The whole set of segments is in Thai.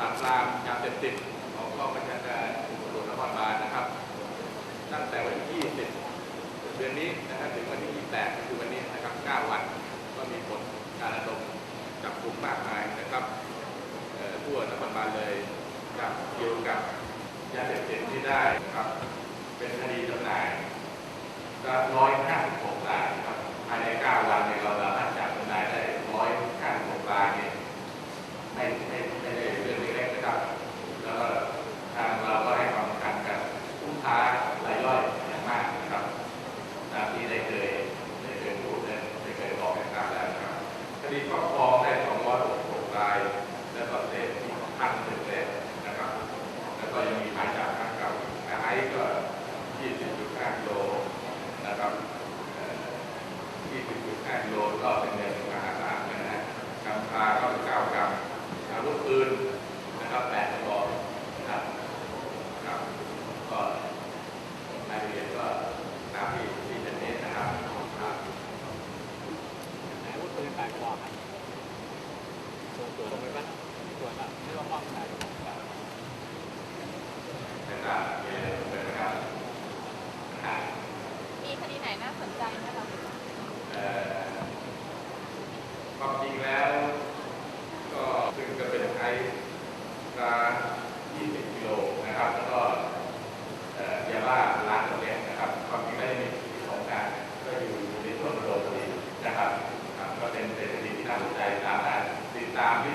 ปราบปรามยาเสพติดของกองบัญชาการตำรวจนครบาลนะครับ ตั้งแต่วันที่ 20 เดือนนี้นะครับถึงวันที่ 28 ก็คือวันนี้นะครับ 9 วันก็มีผลการระดมจับกลุ่มมากมายนะครับทั่วนครบาลเลยกับเกี่ยวกับยาเสพติดที่ได้นะครับ เป็นคดีจำหน่ายก็156รา ครอบครองได้266ราย แล้วก็เสพอีกพันหนึ่งแสนนะครับ แล้วก็ยังมีหมายจับทางเก่าไอ้ก็ 20.5กิโลนะครับ20.5กิโล การเมีคดีไหนน่าสนใจไหมคะเอ่ความจริงแล้ว ก็ซึ่งจะเป็นไอซ์ละ20กิโลนะครับ แล้วก็ยาบ้าล้านเม็ดนะครับ ความจริงแล้วยัมีของกลางก็อยู่ในส่วนระดคดีนะครับ ก็เป็นคดีที่น่าสนใจตามได้ติดตามที่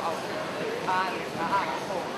เอาอ่านนะอ่านผม